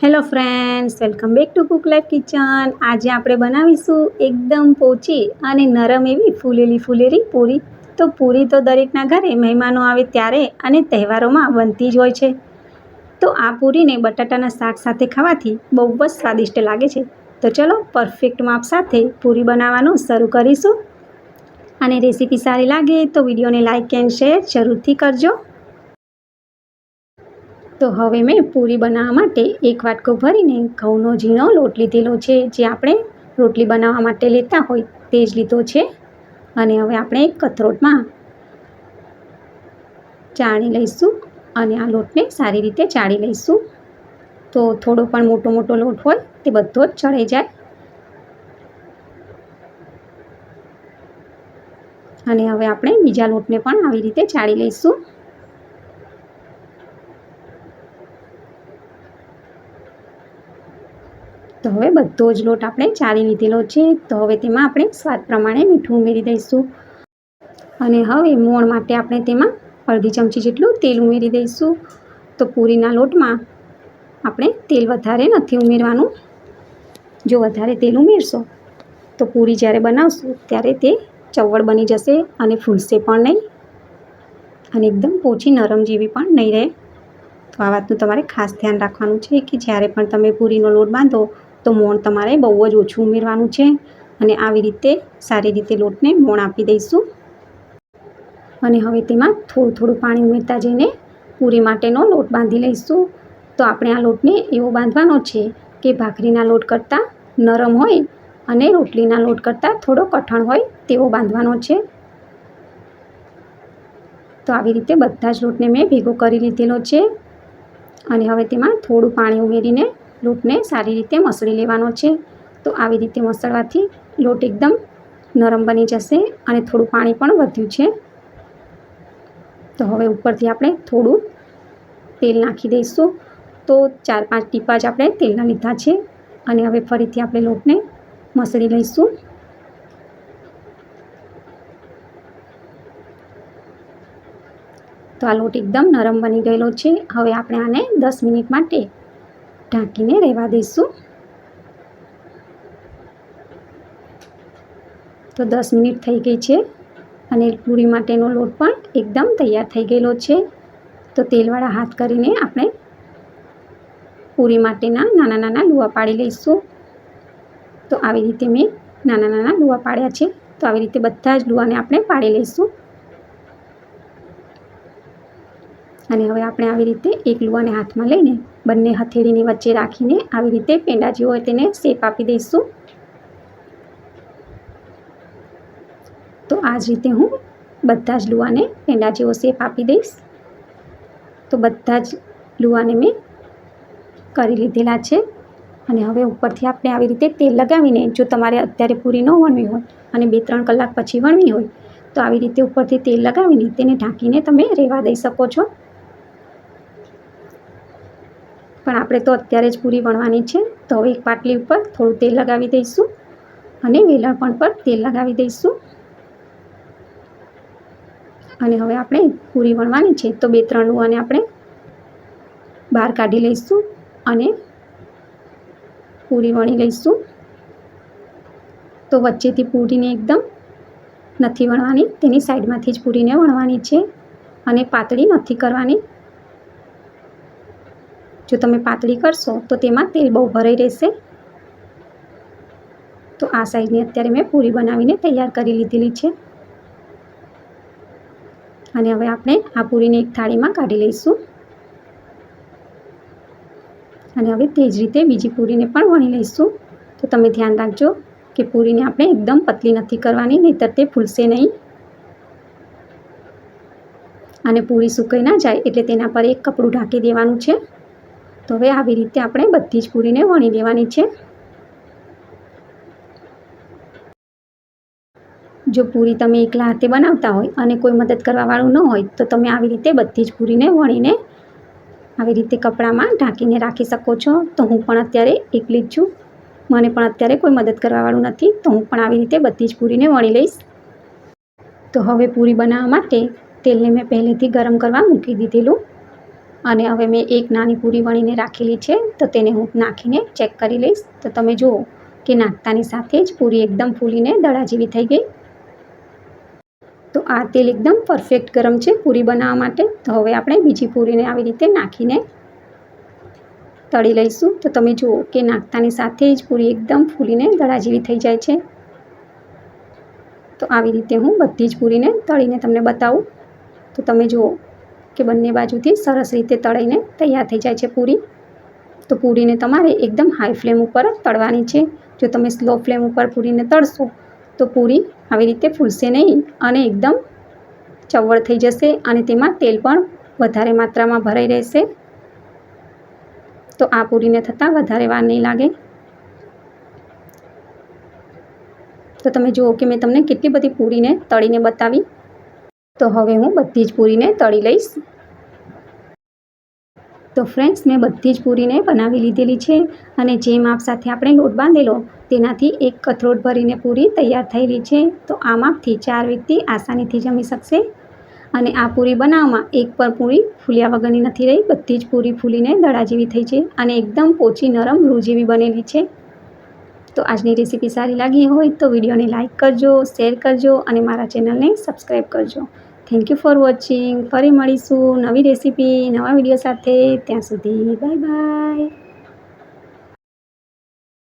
Hello friends welcome back to cook life kitchen આજે આપણે બનાવીશું એકદમ પોચી અને નરમ એવી ફૂલેલી ફૂલેલી પૂરી. તો પૂરી તો દરેકના ઘરે મહેમાનો આવે ત્યારે અને તહેવારોમાં બનતી જ હોય છે. તો આ પૂરીને બટાટાના શાક સાથે ખાવાથી બહુ જ સ્વાદિષ્ટ લાગે છે. તો ચલો પરફેક્ટ માપ સાથે પૂરી બનાવવાનું શરૂ કરીશું. અને રેસીપી સારી લાગે તો વિડીયોને લાઇક એન્ડ શેર જરૂરથી કરજો. તો હવે મેં પૂરી બનાવવા માટે એક વાટકો ભરીને ઘઉંનો ઝીણો લોટ લીધેલો છે. જે આપણે રોટલી બનાવવા માટે લેતા હોય તે જ લીધો છે. અને હવે આપણે એક કથરોટમાં ચાળી લઈશું અને આ લોટને સારી રીતે ચાળી લઈશું. તો થોડો પણ મોટો મોટો લોટ હોય તે બધો જ ચડાઈ જાય. અને હવે આપણે બીજા લોટને પણ આવી રીતે ચાળી લઈશું. તો હવે બધો જ લોટ આપણે ચાળી લીધેલો છે. તો હવે તેમાં આપણે સ્વાદ પ્રમાણે મીઠું ઉમેરી દઈશું. અને હવે મોણ માટે આપણે તેમાં અડધી ચમચી જેટલું તેલ ઉમેરી દઈશું. તો પૂરીના લોટમાં આપણે તેલ વધારે નથી ઉમેરવાનું. જો વધારે તેલ ઉમેરશો, તો પૂરી જ્યારે બનાવશું ત્યારે તે ચવડ બની જશે અને ફૂલશે પણ નહીં. અને એકદમ પોચી નરમ જેવી પણ નહીં રહે. તો આ વાતનું તમારે ખાસ ધ્યાન રાખવાનું છે કે જ્યારે પણ તમે પૂરીનો લોટ બાંધો તો મોણ તમારે બહુ જ ઓછું ઉમેરવાનું છે. અને આવી રીતે સારી રીતે લોટને મોણ આપી દઈશું. અને હવે તેમાં થોડું થોડું પાણી ઉમેરતા જઈને પૂરી માટેનો લોટ બાંધી લઈશું. તો આપણે આ લોટને એવો બાંધવાનો છે કે ભાખરીના લોટ કરતાં નરમ હોય અને રોટલીના લોટ કરતાં થોડો કઠણ હોય તેવો બાંધવાનો છે. તો આવી રીતે બધા જ લોટને મેં ભેગો કરી લીધેલો છે. અને હવે તેમાં થોડું પાણી ઉમેરીને લોટને સારી રીતે મસળી લેવાનો છે. તો આવી રીતે મસળવાથી લોટ એકદમ નરમ બની જશે અને થોડું પાણી પણ વધ્યું છે. તો હવે ઉપરથી આપણે થોડું તેલ નાખી દઈશું. તો ચાર પાંચ ટીપા જ આપણે તેલના લીધા છે. અને હવે ફરીથી આપણે લોટને મસળી લઈશું. તો આ લોટ એકદમ નરમ બની ગયેલો છે. હવે આપણે આને દસ મિનિટ માટે ઢાંકીને રહેવા દઈશું. તો દસ મિનિટ થઈ ગઈ છે અને પૂરી માટેનો લોટ પણ એકદમ તૈયાર થઈ ગયેલો છે. તો તેલવાળા હાથ કરીને આપણે પૂરી માટેના નાના નાના લુવા પાડી લઈશું. તો આવી રીતે મેં નાના નાના લુવા પાડ્યા છે. તો આવી રીતે બધા જ લુવાને આપણે પાડી લઈશું. અને હવે આપણે આવી રીતે એક લુવાને હાથમાં લઈને બંને હથેળીની વચ્ચે રાખીને આવી રીતે પેંડા જેવો તેને શેપ આપી દઈશું. તો આ જ રીતે હું બધા જ લુવાને પેંડા જેવો શેપ આપી દઈશ. તો બધા જ લુવાને મેં કરી લીધેલા છે. અને હવે ઉપરથી આપણે આવી રીતે તેલ લગાવીને જો તમારે અત્યારે પૂરી ન વણવી હોય અને બે ત્રણ કલાક પછી વણવી હોય, તો આવી રીતે ઉપરથી તેલ લગાવીને તેને ઢાંકીને તમે રહેવા દઈ શકો છો. પણ આપણે તો અત્યારે જ પૂરી વણવાની છે. તો હવે એક પાટલી ઉપર થોડું તેલ લગાવી દઈશું અને વેલણ પણ પર તેલ લગાવી દઈશું. અને હવે આપણે પૂરી વણવાની છે. તો બે ત્રણ લુવાને આપણે બહાર કાઢી લઈશું અને પૂરી વણી લઈશું. તો વચ્ચેથી પૂરીને એકદમ નથી વણવાની. તેની સાઈડમાંથી જ પૂરીને વણવાની છે અને પાતળી નથી કરવાની. જો તમે પાતળી કરશો, તો તેમાં તેલ બહુ ભરાઈ રહેશે. તો આ સાઈઝની અત્યારે મેં પૂરી બનાવીને તૈયાર કરી લીધેલી છે. અને હવે આપણે આ પૂરીને એક થાળીમાં કાઢી લઈશું. અને હવે તે જ રીતે બીજી પૂરીને પણ વણી લઈશું. તો તમે ધ્યાન રાખજો કે પૂરીને આપણે એકદમ પતલી નથી કરવાની, નહીંતર તે ફૂલશે નહીં. અને પૂરી સુકાઈ ના જાય એટલે તેના પર એક કપડું ઢાંકી દેવાનું છે. તો હવે આવી રીતે આપણે બધી જ પૂરીને વણી લેવાની છે. જો પૂરી તમે એકલા હાથે બનાવતા હોય અને કોઈ મદદ કરવાવાળું ન હોય, તો તમે આવી રીતે બધી જ પૂરીને વણીને આવી રીતે કપડામાં ઢાંકીને રાખી શકો છો. તો હું પણ અત્યારે એકલી જ છું. મને પણ અત્યારે કોઈ મદદ કરવાવાળું નથી. તો હું પણ આવી રીતે બધી જ પૂરીને વણી લઈશ. તો હવે પૂરી બનાવવા માટે તેલને મેં પહેલેથી ગરમ કરવા મૂકી દીધેલું. અને હવે મેં એક નાની પૂરી વણીને રાખેલી છે, તો તેને હું નાખીને ચેક કરી લઈશ. તો તમે જુઓ કે નાખતાની સાથે જ પૂરી એકદમ ફૂલીને દડા જેવી થઈ ગઈ. તો આ તેલ એકદમ પરફેક્ટ ગરમ છે પૂરી બનાવવા માટે. તો હવે આપણે બીજી પૂરીને આવી રીતે નાખીને તળી લઈશું. તો તમે જુઓ કે નાખતાની સાથે જ પૂરી એકદમ ફૂલીને દડા જેવી થઈ જાય છે. તો આવી રીતે હું બધી જ પૂરીને તળીને તમને બતાવું. તો તમે જુઓ કે બંને બાજુથી સરસ રીતે તળીને તૈયાર થઈ જાય છે પૂરી. તો પૂરીને તમારે એકદમ હાઈ ફ્લેમ ઉપર જ તળવાની છે. જો તમે સ્લો ફ્લેમ ઉપર પૂરીને તળશો, તો પૂરી આવી રીતે ફૂલશે નહીં અને એકદમ ચવળ થઈ જશે અને તેમાં તેલ પણ વધારે માત્રામાં ભરાઈ રહેશે. તો આ પૂરીને થતાં વધારે વાર નહીં લાગે. તો તમે જુઓ કે મેં તમને કેટલી બધી પૂરીને તળીને બતાવી. તો હવે હું બધી જ પૂરીને તળી લઈશ. તો ફ્રેન્ડ્સ, મેં બધી જ પૂરીને બનાવી લીધેલી છે અને જે માપ સાથે આપણે લોટ બાંધેલો તેનાથી એક કથરોટ ભરીને પૂરી તૈયાર થયેલી છે. તો આ માપથી ચાર વ્યક્તિ આસાનીથી જમી શકશે. અને આ પૂરી બનાવવામાં એક પણ પૂરી ફૂલ્યા વગરની નથી રહી. બધી જ પૂરી ફૂલીને દડા જેવી થઈ છે અને એકદમ પોચી નરમ રૂ જેવી બનેલી છે. તો આજની રેસીપી સારી લાગી હોય તો વિડીયોને લાઇક કરજો, શેર કરજો અને મારા ચેનલને સબસ્ક્રાઈબ કરજો. થેન્ક યુ ફોર વોચિંગ ફરી મળીશું નવી રેસીપી નવા વીડિયો સાથે. ત્યાં સુધી બાય બાય